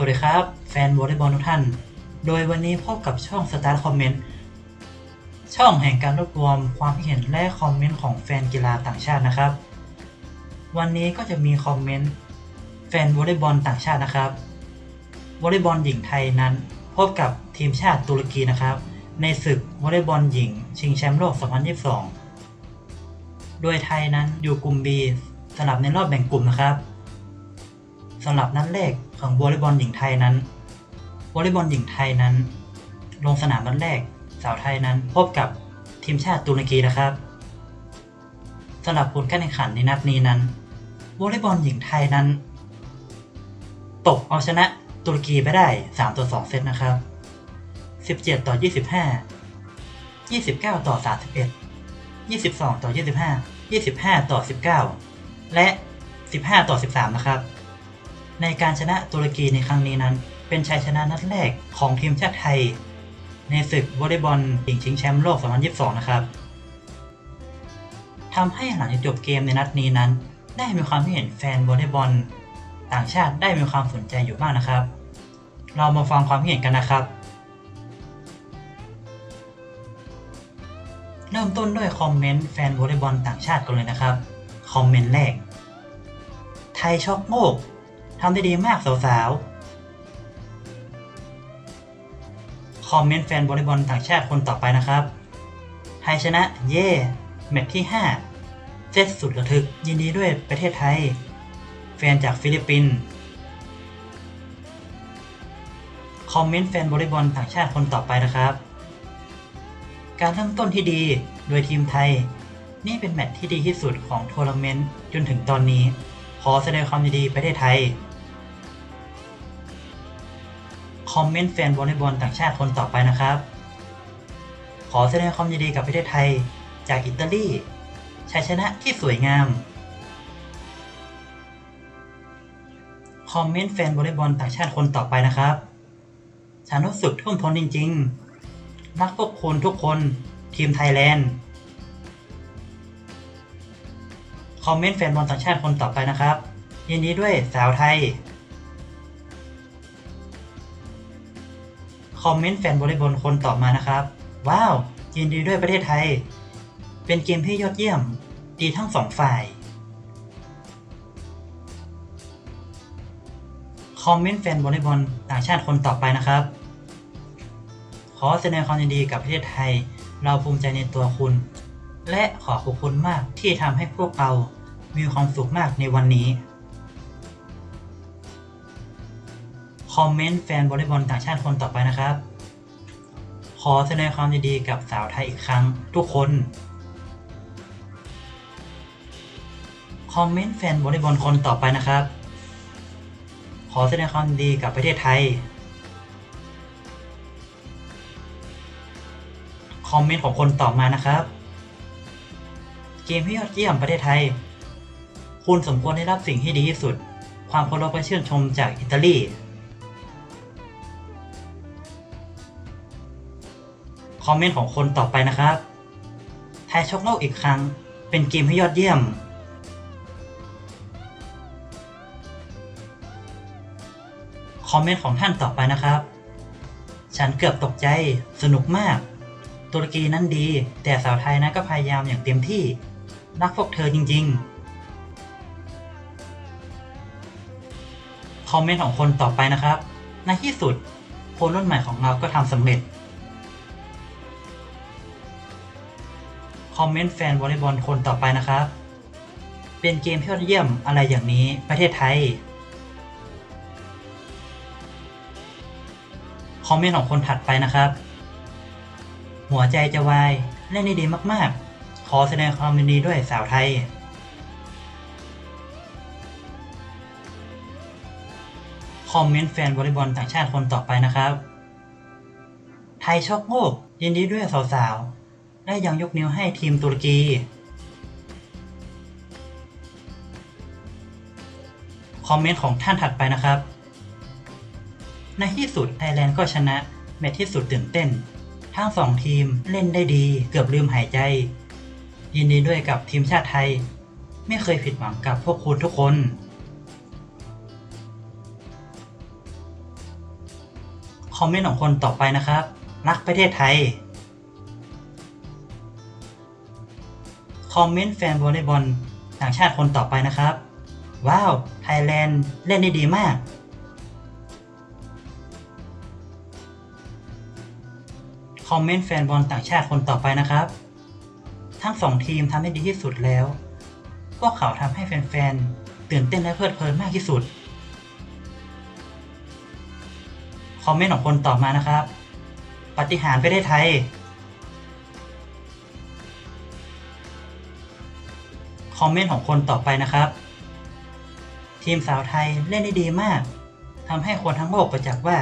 สวัสดีครับ แฟนวอลเลย์บอลทุกท่าน โดยวันนี้พบกับช่อง Start Comment ช่องแห่งการรวบรวมความคิดเห็นและคอมเมนต์ของแฟนกีฬาต่างชาตินะครับ วันนี้ก็จะมีคอมเมนต์แฟนวอลเลย์บอลต่างชาตินะครับวอลเลย์บอลหญิงไทยนั้น พบกับทีมชาติตุรกีนะครับ ในศึกวอลเลย์บอลหญิง ชิงแชมป์โลก 2022 โดยไทยนั้นอยู่กลุ่ม B สลับในรอบแบ่งกลุ่มนะครับสำหรับนัดแรก ของวอลเลย์บอลหญิงไทยนั้นวอลเลย์บอลหญิงไทยนั้น ลงสนามนัดแรกสาวไทยนั้นพบกับทีมชาติตุรกีนะครับสำหรับผลการแข่งขันในนัดนี้นั้นวอลเลย์บอลหญิงไทยนั้น ตกเอาชนะตุรกีไปได้ 3 ต่อ 2 เซตนะครับ 17 ต่อ 25 29 ต่อ 31 22 ต่อ 25 25 ต่อ 19 และ 15 ต่อ 13 นะครับ ในการชนะตุรกีในครั้งนี้นั้น เป็นชัยชนะนัดแรกของทีมชาติไทย ในศึกวอลเลย์บอลหญิงชิงแชมป์โลก 2022 นะครับทำให้หลังจากจบเกมในนัดนี้นั้น ได้มีความคิเห็นแฟนวอลเลย์บอลต่างชาติได้มีความสนใจอยู่มากนะครับ เรามาฟังความคิเห็นกันนะครับ เริ่มต้นด้วยคอมเมนต์แฟนวอลเลย์บอลต่างชาติกันเลยนะครับ คอมเมนต์แรก ไทยช็อกโมก ทำได้ดีมากสาวๆ คอมเมนต์แฟนวอลเลย์บอลต่างชาติคนต่อไปนะครับ ไทยชนะ เย่แมตช์ที่ 5 เซตสุดระทึกยินดีด้วยประเทศไทย แฟนจากฟิลิปปินส์ คอมเมนต์แฟนวอลเลย์บอลต่างชาติคนต่อไปนะครับ การเริ่มต้นที่ดีโดยทีมไทย นี่เป็นแมตช์ที่ดีที่สุดของทัวร์นาเมนต์จนถึงตอนนี้ขอแสดงความยินดีประเทศไทย คอมเมนต์แฟนวอลเลย์บอลต่างชาติคนต่อไปนะครับ ขอแสดงความยินดีกับประเทศไทยจากอิตาลีชัยชนะที่สวยงาม คอมเมนต์แฟนวอลเลย์บอลต่างชาติคนต่อไปนะครับ ฉันรู้สึกท่วมท้นจริง ๆ รักพวกคุณทุกคนทีมไทยแลนด์ คอมเมนต์แฟนบอลต่างชาติคนต่อไปนะครับ ยินดีด้วยสาวไทย คอมเมนต์แฟนวอลเลย์บอลคนต่อมานะครับ ว้าวยินดีด้วยประเทศไทย เป็นเกมที่ยอดเยี่ยม ดีทั้งสองฝ่าย คอมเมนต์แฟนวอลเลย์บอลต่างชาติคนต่อไปนะครับ ขอแสดงความยินดีกับประเทศไทย เราภูมิใจในตัวคุณ และขอขอบคุณมากที่ทำให้พวกเรา มีความสุขมากในวันนี้ อมเมนต์แฟนวอลเลย์บอลต่างชาติคนต่อไปนะครับ ขอแสดงความยินดีกับสาวไทยอีกครั้งทุกคน คอมเมนต์แฟนวอลเลย์บอลคนต่อไปนะครับ ขอแสดงความยินดีกับประเทศไทย คอมเมนต์ของคนต่อมานะครับ เกมที่ยอดเยี่ยมประเทศไทย คุณสมควรได้รับสิ่งที่ดีที่สุด ความเคารพและชื่นชมจากอิตาลี อมเมนต์ของคนต่อไปนะครับไทยชกโลกอีกครั้ง เป็นเกมที่ยอดเยี่ยม คอมเมนต์ของท่านต่อไปนะครับ ฉันเกือบตกใจ สนุกมาก ตุรกีนั้นดี แต่สาวไทยนั้นก็พยายามอย่างเต็มที่ รักพวกเธอจริง ๆ คอมเมนต์ของคนต่อไปนะครับ ในที่สุดคนรุ่นใหม่ของเราก็ทำสำเร็จ คอมเมนต์แฟนวอลเลย์บอลคนต่อไปนะครับ เป็นเกมที่ยอดเยี่ยมอะไรอย่างนี้ประเทศไทย คอมเมนต์ของคนถัดไปนะครับ หัวใจจะวายเล่นได้ดีมากๆ ขอแสดงความยินดีด้วยสาวไทย คอมเมนต์แฟนวอลเลย์บอลต่างชาติคนต่อไปนะครับ ไทยช็อกโลกยินดีด้วยสาวๆ ได้ยังยกนิ้วให้ทีมตุรกีคอมเมนต์ของท่านถัดไปนะครับ ในที่สุดไทยแลนด์ก็ชนะ แมตช์ที่สุดตื่นเต้น ทั้งสองทีมเล่นได้ดีเกือบลืมหายใจ ยินดีด้วยกับทีมชาติไทย ไม่เคยผิดหวังกับพวกคุณทุกคน คอมเมนต์ของคนต่อไปนะครับ รักประเทศไทย อมเมนต์แฟนวอลเลย์บอลต่างชาติคนต่อไปนะครับ ว้าว ไทยแลนด์เล่นได้ดีมาก คอมเมนต์แฟนบอลต่างชาติคนต่อไปนะครับ ทั้งสองทีมทำได้ดีที่สุดแล้ว พวกเขาทำให้แฟนๆ ตื่นเต้นและเพลิดเพลินมากที่สุด คอมเมนต์ของคนต่อมานะครับ ปฏิหารย์ประเทศไทย คอมเมนต์ของคนต่อไปนะครับ ทีมสาวไทยเล่นได้ดีมากทำให้คนทั้งโลกประจักษ์ว่า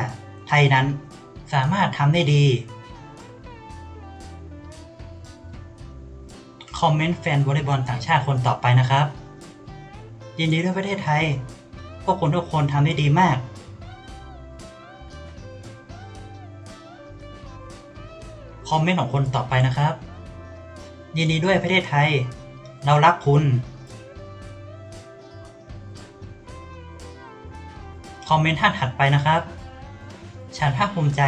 ไทยนั้นสามารถทำได้ดี คอมเมนต์แฟนวอลเลย์บอลต่างชาติคนต่อไปนะครับ ยินดีด้วยประเทศไทย พวกคุณทุกคนทำได้ดีมาก คอมเมนต์ของคนต่อไปนะครับ ยินดีด้วยประเทศไทย เรารักคุณ คอมเมนต์ท่านถัดไปนะครับ ฉันภาคภูมิใจ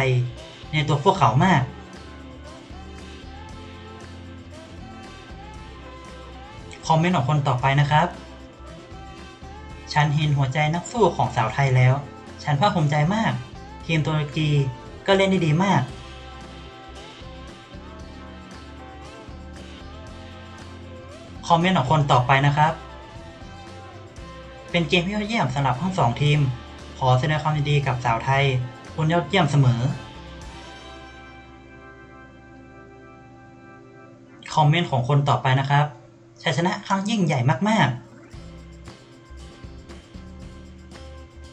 ในตัวพวกเขามากคอมเมนต์ของคนต่อไปนะครับ ฉันเห็นหัวใจนักสู้ของสาวไทยแล้ว ฉันภาคภูมิใจมาก ทีมตุรกีก็เล่นได้ดีมาก คอมเมนต์ของคนต่อไปนะครับ เป็นเกมที่ยอดเยี่ยมสำหรับทั้งสองทีม ขอแสดงความยินดีกับสาวไทยคุณยอดเยี่ยมเสมอ คอมเมนต์ของคนต่อไปนะครับชัยชนะครั้งยิ่งใหญ่มาก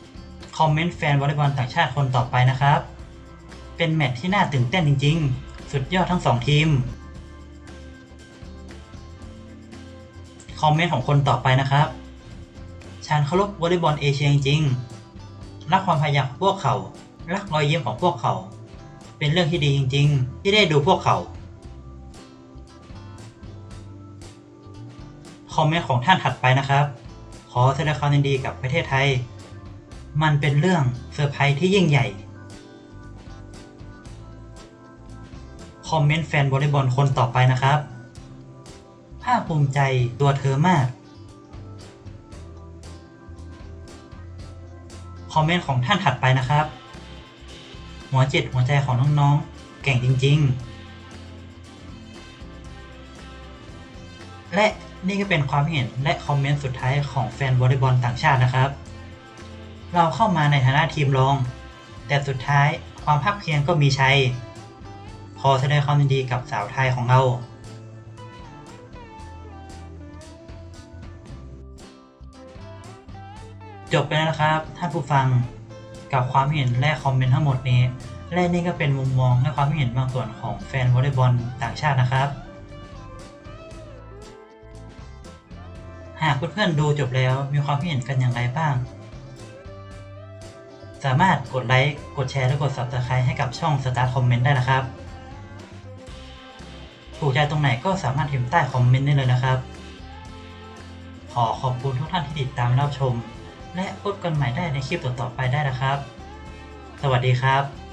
ๆ คอมเมนต์แฟนวอลเลย์บอลต่างชาติคนต่อไปนะครับ เป็นแมตช์ที่น่าตื่นเต้นจริง ๆ สุดยอดทั้งสองทีม คอมเมนต์ของคนต่อไปนะครับฉันเคารพวอลเลย์บอลเอเชียจริงๆรักความพยายามของพวกเขา รักรอยยิ้มของพวกเขา เป็นเรื่องที่ดีจริง ๆ ที่ได้ดูพวกเขา คอมเมนต์ของท่านถัดไปนะครับ ขอแสดงความยินดีกับประเทศไทย มันเป็นเรื่องเซอร์ไพรส์ที่ยิ่งใหญ่ คอมเมนต์แฟนวอลเลย์บอลคนต่อไปนะครับ ภาคภูมิใจตัวเธอมาก คอมเมนต์ของท่านถัดไปนะครับ หัวจิตหัวใจของน้องๆ เก่งจริง ๆ และนี่ก็เป็นความเห็นและคอมเมนต์สุดท้ายของแฟนวอลเลย์บอลต่างชาตินะครับ เราเข้ามาในฐานะทีมรอง แต่สุดท้ายความภาคเพียงก็มีชัย ขอแสดงความยินดีกับสาวไทยของเรา จบไปแล้วครับท่านผู้ฟังกับความเห็นและคอมเมนต์ทั้งหมดนี้ และนี่ก็เป็นมุมมองและความเห็นบางส่วนของแฟนวอลเลย์บอลต่างชาตินะครับ หากเพื่อนๆดูจบแล้วมีความเห็นกันอย่างไรบ้าง สามารถกดไลค์กดแชร์และกด Subscribe ให้กับช่อง Start Comment ได้นะครับถูกใจตรงไหนก็สามารถพิมพ์ใต้คอมเมนต์ได้เลยนะครับ ขอขอบคุณทุกท่านที่ติดตามรับชม และพบกันใหม่ได้ในคลิปต่อๆไปได้นะครับ สวัสดีครับ